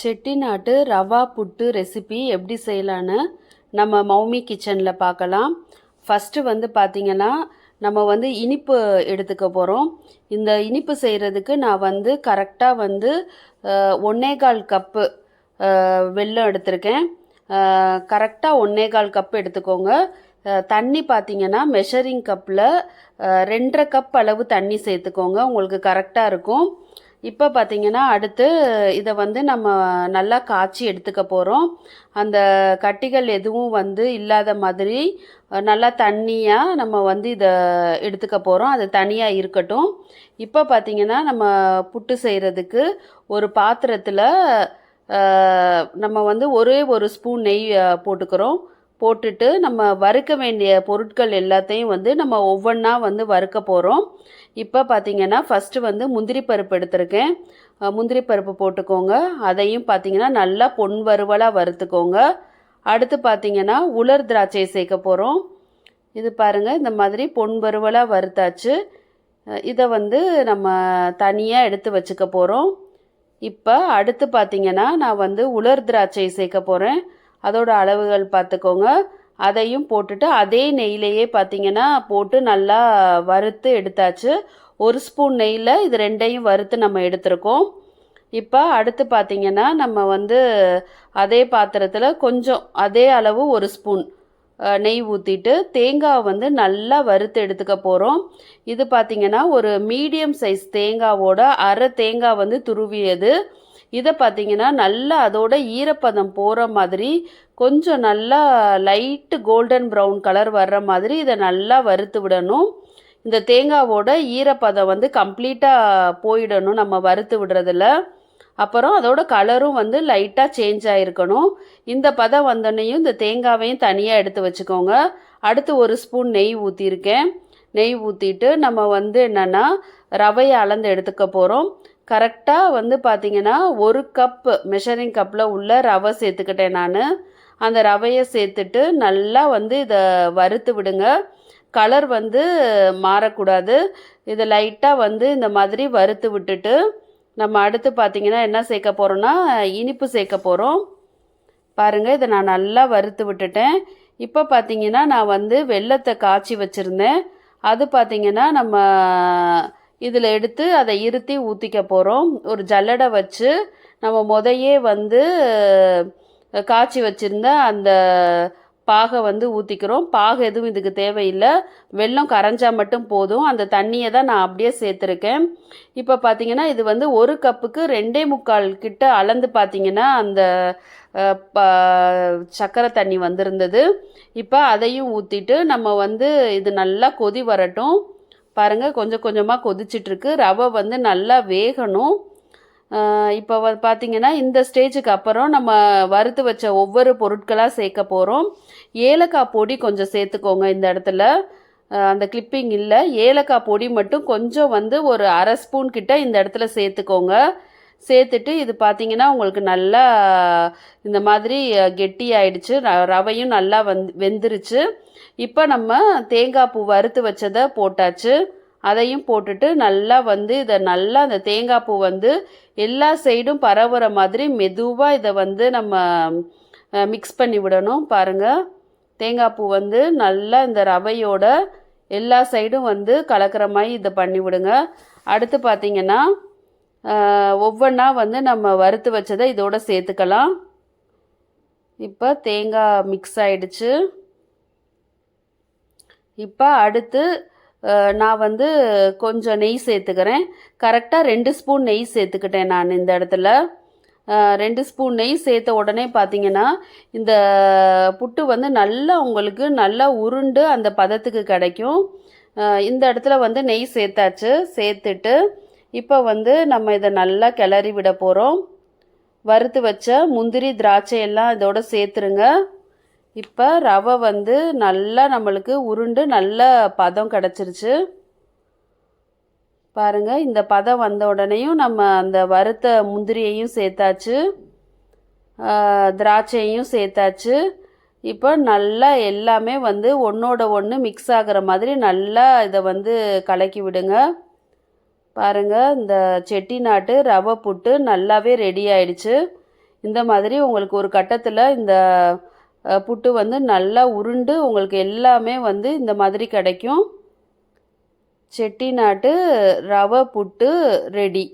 செட்டிநாட்டு ரவா புட்டு recipe எப்படி செய்யலான்னு நம்ம மௌமி கிச்சனில் பார்க்கலாம். ஃபஸ்ட்டு வந்து பார்த்திங்கன்னா நம்ம வந்து இனிப்பு எடுத்துக்க போகிறோம் இந்த இனிப்பு செய்கிறதுக்கு நான் வந்து கரெக்டாக வந்து ஒன்னே கால் கப்பு வெல்லம் எடுத்திருக்கேன். கரெக்டாக ஒன்னே கால் கப் எடுத்துக்கோங்க. தண்ணி பார்த்தீங்கன்னா மெஷரிங் கப்பில் ரெண்டரை கப் அளவு தண்ணி சேர்த்துக்கோங்க. உங்களுக்கு கரெக்டாக இருக்கும். இப்போ பார்த்தீங்கன்னா அடுத்து இதை வந்து நம்ம நல்லா காய்ச்சி எடுத்துக்க போகிறோம் அந்த கட்டிகள் எதுவும் வந்து இல்லாத மாதிரி நல்லா தண்ணியாக நம்ம வந்து இதை எடுத்துக்க போகிறோம் அது தனியாக இருக்கட்டும். இப்போ பார்த்தீங்கன்னா நம்ம புட்டு செய்கிறதுக்கு ஒரு பாத்திரத்தில் நம்ம வந்து ஒரே ஒரு ஸ்பூன் நெய் போட்டுக்கிறோம். போட்டுட்டு நம்ம வறுக்க வேண்டிய பொருட்கள் எல்லாத்தையும் வந்து நம்ம ஒவ்வொன்றா வந்து வறுக்க போகிறோம் இப்போ பார்த்தீங்கன்னா ஃபஸ்ட்டு வந்து முந்திரி பருப்பு எடுத்திருக்கேன். முந்திரி பருப்பு போட்டுக்கோங்க. அதையும் பார்த்தீங்கன்னா நல்லா பொன் வறுவலாக வறுத்துக்கோங்க. அடுத்து பார்த்திங்கன்னா உலர் திராட்சை சேர்க்க போகிறோம் இது பாருங்கள் இந்த மாதிரி பொன் வறுவலாக வறுத்தாச்சு. இதை வந்து நம்ம தனியாக எடுத்து வச்சுக்க போகிறோம் இப்போ அடுத்து பார்த்திங்கன்னா நான் வந்து உலர் திராட்சை சேர்க்க போகிறேன் அதோட அளவுகள் பார்த்துக்கோங்க. அதையும் போட்டுட்டு அதே நெய்லையே பார்த்தீங்கன்னா போட்டு நல்லா வறுத்து எடுத்தாச்சு. ஒரு ஸ்பூன் நெய்யில் இது ரெண்டையும் வறுத்து நம்ம எடுத்திருக்கோம். இப்போ அடுத்து பார்த்தீங்கன்னா நம்ம வந்து அதே பாத்திரத்தில் கொஞ்சம் அதே அளவு ஒரு ஸ்பூன் நெய் ஊற்றிட்டு தேங்காய் வந்து நல்லா வறுத்து எடுத்துக்க போகிறோம் இது பார்த்திங்கன்னா ஒரு மீடியம் சைஸ் தேங்காவோட அரை தேங்காய் வந்து துருவியது. இதை பார்த்தீங்கன்னா நல்லா அதோட ஈரப்பதம் போகிற மாதிரி கொஞ்சம் நல்லா லைட்டு கோல்டன் ப்ரௌன் கலர் வர்ற மாதிரி இதை நல்லா வறுத்து விடணும். இந்த தேங்காவோட ஈரப்பதம் வந்து கம்ப்ளீட்டாக போயிடணும். நம்ம வறுத்து விடுறதுல. அப்புறம் அதோட கலரும் வந்து லைட்டாக சேஞ்ச் ஆகிருக்கணும் இந்த பதம் வந்தோடனையும் இந்த தேங்காவையும் தனியாக எடுத்து வச்சுக்கோங்க. அடுத்து ஒரு ஸ்பூன் நெய் ஊற்றிருக்கேன் நெய் ஊற்றிட்டு நம்ம வந்து என்னென்னா ரவையை அளந்து எடுத்துக்க போகிறோம் கரெக்டாக வந்து பார்த்தீங்கன்னா ஒரு கப்பு மெஷரிங் கப்பில் உள்ள ரவை சேர்த்துக்கிட்டேன் நான். அந்த ரவையை சேர்த்துட்டு நல்லா வந்து இதை வறுத்து விடுங்க. கலர் வந்து மாறக்கூடாது. இதை லைட்டாக வந்து இந்த மாதிரி வறுத்து விட்டுட்டு நம்ம அடுத்து பார்த்தீங்கன்னா என்ன சேர்க்க போகிறோன்னா இனிப்பு சேர்க்க போகிறோம் பாருங்கள் இதை நான் நல்லா வறுத்து விட்டுட்டேன். இப்போ பார்த்தீங்கன்னா நான் வந்து வெள்ளத்தை காய்ச்சி வச்சுருந்தேன். அது பார்த்தீங்கன்னா நம்ம இதில் எடுத்து அதை இருத்தி ஊற்றிக்க போகிறோம் ஒரு ஜல்லடை வச்சு நம்ம முதையே வந்து காய்ச்சி வச்சுருந்த அந்த பாகை வந்து ஊற்றிக்கிறோம் பாகை எதுவும் இதுக்கு தேவையில்லை. வெள்ளம் கரைஞ்சால் மட்டும் போதும். அந்த தண்ணியை தான் நான் அப்படியே சேர்த்துருக்கேன். இப்போ பார்த்தீங்கன்னா இது வந்து ஒரு கப்புக்கு ரெண்டே முக்கால் கிட்ட அளந்து பார்த்தீங்கன்னா அந்த ப சக்கரை தண்ணி வந்திருந்தது. இப்போ அதையும் ஊற்றிட்டு நம்ம வந்து இது நல்லா கொதி வரட்டும். பாருங்கள் கொஞ்சம் கொஞ்சமாக கொதிச்சிட்ருக்கு. ரவை வந்து நல்லா வேகணும். இப்போ பார்த்தீங்கன்னா இந்த ஸ்டேஜுக்கு அப்புறம் நம்ம வறுத்து வச்ச ஒவ்வொரு பொருட்களாக சேர்க்க போகிறோம் ஏலக்காய் பொடி கொஞ்சம் சேர்த்துக்கோங்க இந்த இடத்துல. அந்த கிளிப்பிங் இல்லை. ஏலக்காய் பொடி மட்டும் கொஞ்சம் வந்து ஒரு அரை ஸ்பூன் கிட்ட இந்த இடத்துல சேர்த்துக்கோங்க. சேர்த்துட்டு இது பார்த்திங்கன்னா உங்களுக்கு நல்லா இந்த மாதிரி கெட்டி ஆயிடுச்சு ரவையும் நல்லா வந்து வெந்துருச்சு. இப்போ நம்ம தேங்காய் பூ வறுத்து வச்சதை போட்டாச்சு. அதையும் போட்டுட்டு நல்லா வந்து இதை நல்லா அந்த தேங்காய் பூ வந்து எல்லா சைடும் பரவுற மாதிரி மெதுவாக இதை வந்து நம்ம மிக்ஸ் பண்ணி விடணும். பாருங்கள் தேங்காய் பூ வந்து நல்லா இந்த ரவையோட எல்லா சைடும் வந்து கலக்கிற மாதிரி இதை பண்ணி விடுங்க. அடுத்து பார்த்தீங்கன்னா ஒவ்வொன்றா வந்து நம்ம வறுத்து வச்சதை இதோட சேர்த்துக்கலாம். இப்போ தேங்காய் மிக்ஸ் ஆகிடுச்சு இப்போ அடுத்து நான் வந்து கொஞ்சம் நெய் சேர்த்துக்கிறேன். கரெக்டாக ரெண்டு ஸ்பூன் நெய் சேர்த்துக்கிட்டேன் நான் இந்த இடத்துல. ரெண்டு ஸ்பூன் நெய் சேர்த்த உடனே பார்த்தீங்கன்னா இந்த புட்டு வந்து நல்லா உங்களுக்கு நல்லா உருண்டு அந்த பதத்துக்கு கிடைக்கும். இந்த இடத்துல வந்து நெய் சேர்த்தாச்சு. சேர்த்துட்டு இப்போ வந்து நம்ம இதை நல்லா கிளறி விட போகிறோம் வறுத்து வச்ச முந்திரி திராட்சை எல்லாம் இதோட சேர்த்துருங்க. இப்போ ரவை வந்து நல்லா நம்மளுக்கு உருண்டு நல்ல பதம் கிடச்சிருச்சு. பாருங்கள் இந்த பதம் வந்த உடனேயும் நம்ம அந்த வறுத்த முந்திரியையும் சேர்த்தாச்சு. திராட்சையையும் சேர்த்தாச்சு. இப்போ நல்லா எல்லாமே வந்து ஒன்றோட ஒன்று மிக்ஸ் ஆகிற மாதிரி நல்லா இதை வந்து கலக்கி விடுங்க. பாருங்கள் இந்த செட்டிநாட்டு ரவை புட்டு நல்லாவே ரெடி ஆயிடுச்சு. இந்த மாதிரி உங்களுக்கு ஒரு கட்டத்தில் இந்த புட்டு வந்து நல்லா உருண்டு உங்களுக்கு எல்லாமே வந்து இந்த மாதிரி கிடைக்கும். செட்டிநாட்டு ரவை புட்டு ரெடி